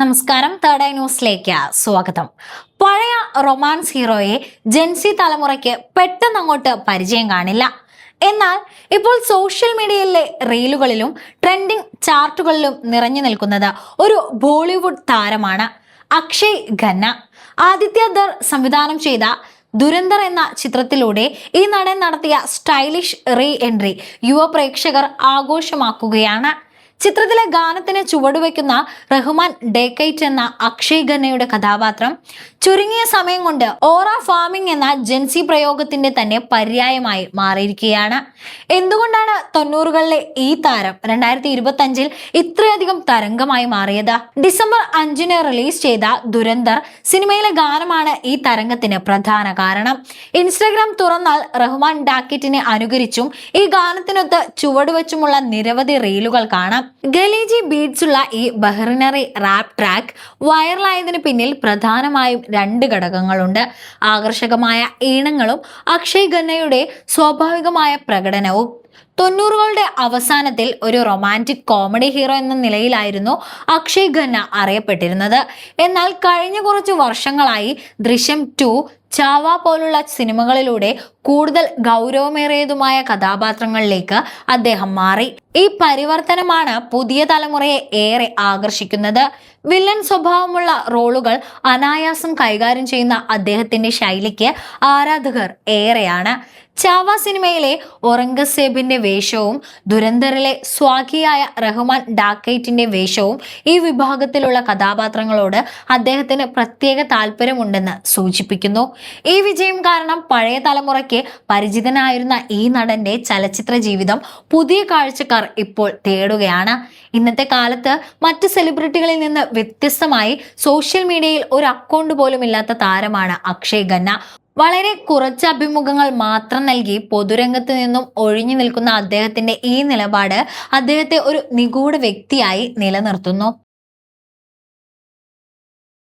നമസ്കാരം third eye ന്യൂസിലേക്ക് സ്വാഗതം. പഴയ റൊമാൻസ് ഹീറോയെ ജെൻസി തലമുറയ്ക്ക് പെട്ടെന്ന് അങ്ങോട്ട് പരിചയം കാണില്ല. എന്നാൽ ഇപ്പോൾ സോഷ്യൽ മീഡിയയിലെ റീലുകളിലും ട്രെൻഡിങ് ചാർട്ടുകളിലും നിറഞ്ഞു നിൽക്കുന്നത് ഒരു ബോളിവുഡ് താരമാണ് അക്ഷയ് ഖന്ന. ആദിത്യ ദർ സംവിധാനം ചെയ്ത ദുരന്തർ എന്ന ചിത്രത്തിലൂടെ ഈ നടൻ നടത്തിയ സ്റ്റൈലിഷ് റീ എൻട്രി യുവ പ്രേക്ഷകർ ആഘോഷമാക്കുകയാണ്. ചിത്രത്തിലെ ഗാനത്തിന് ചുവടുവെക്കുന്ന റഹ്മാൻ ഡേക്കൈറ്റ് എന്ന അക്ഷയ് ഖന്നയുടെ കഥാപാത്രം ചുരുങ്ങിയ സമയം കൊണ്ട് ഓറ ഫാമിംഗ് എന്ന ജൻസി പ്രയോഗത്തിന്റെ തന്നെ പര്യായമായി മാറിയിരിക്കുകയാണ്. എന്തുകൊണ്ടാണ് തൊണ്ണൂറുകളിലെ ഈ താരം രണ്ടായിരത്തി ഇരുപത്തി അഞ്ചിൽ ഇത്രയധികം തരംഗമായി മാറിയത്? ഡിസംബർ അഞ്ചിന് റിലീസ് ചെയ്ത ദുരന്തർ സിനിമയിലെ ഗാനമാണ് ഈ തരംഗത്തിന് പ്രധാന കാരണം. ഇൻസ്റ്റഗ്രാം തുറന്നാൽ റഹ്മാൻ ഡാക്കിറ്റിനെ അനുകരിച്ചും ഈ ഗാനത്തിനൊത്ത് ചുവടുവെച്ചുമുള്ള നിരവധി റീലുകൾ കാണാം. ഗലീജി ബീഡ്സുള്ള ഈ ബഹ്റിനറി റാപ്പ് ട്രാക്ക് വൈറലായതിനു പിന്നിൽ പ്രധാനമായും രണ്ട് ഘടകങ്ങളുണ്ട്. ആകർഷകമായ ഈണങ്ങളും അക്ഷയ് ഖന്നയുടെ സ്വാഭാവികമായ പ്രകടനവും. തൊണ്ണൂറുകളുടെ അവസാനത്തിൽ ഒരു റൊമാന്റിക് കോമഡി ഹീറോ എന്ന നിലയിലായിരുന്നു അക്ഷയ് ഖന്ന അറിയപ്പെട്ടിരുന്നത്. എന്നാൽ കഴിഞ്ഞ കുറച്ച് വർഷങ്ങളായി ദൃശ്യം ടു ചാവ പോലുള്ള സിനിമകളിലൂടെ കൂടുതൽ ഗൗരവമേറിയതുമായ കഥാപാത്രങ്ങളിലേക്ക് അദ്ദേഹം മാറി. ഈ പരിവർത്തനമാണ് പുതിയ തലമുറയെ ഏറെ ആകർഷിക്കുന്നത്. വില്ലൻ സ്വഭാവമുള്ള റോളുകൾ അനായാസം കൈകാര്യം ചെയ്യുന്ന അദ്ദേഹത്തിന്റെ ശൈലിക്ക് ആരാധകർ ഏറെയാണ്. ചാവ സിനിമയിലെ ഒറംഗസേബിന്റെ വേഷവും ദുരന്തറിലെ സ്വാഖിയായ റഹ്മാൻ ഡാക്കൈറ്റിന്റെ വേഷവും ഈ വിഭാഗത്തിലുള്ള കഥാപാത്രങ്ങളോട് അദ്ദേഹത്തിന് പ്രത്യേക താല്പര്യമുണ്ടെന്ന് സൂചിപ്പിക്കുന്നു. ഈ വിജയം കാരണം പഴയ തലമുറയ്ക്ക് പരിചിതനായിരുന്ന ഈ നടന്റെ ചലച്ചിത്ര ജീവിതം പുതിയ കാഴ്ചക്കാർ ഇപ്പോൾ തേടുകയാണ്. ഇന്നത്തെ കാലത്ത് മറ്റ് സെലിബ്രിറ്റികളിൽ നിന്ന് വ്യത്യസ്തമായി സോഷ്യൽ മീഡിയയിൽ ഒരു അക്കൗണ്ട് പോലും ഇല്ലാത്ത താരമാണ് അക്ഷയ് ഖന്ന. വളരെ കുറച്ച് അഭിമുഖങ്ങൾ മാത്രം നൽകി പൊതുരംഗത്ത് നിന്നും ഒഴിഞ്ഞു നിൽക്കുന്ന അദ്ദേഹത്തിന്റെ ഈ നിലപാട് അദ്ദേഹത്തെ ഒരു നിഗൂഢ വ്യക്തിയായി നിലനിർത്തുന്നു.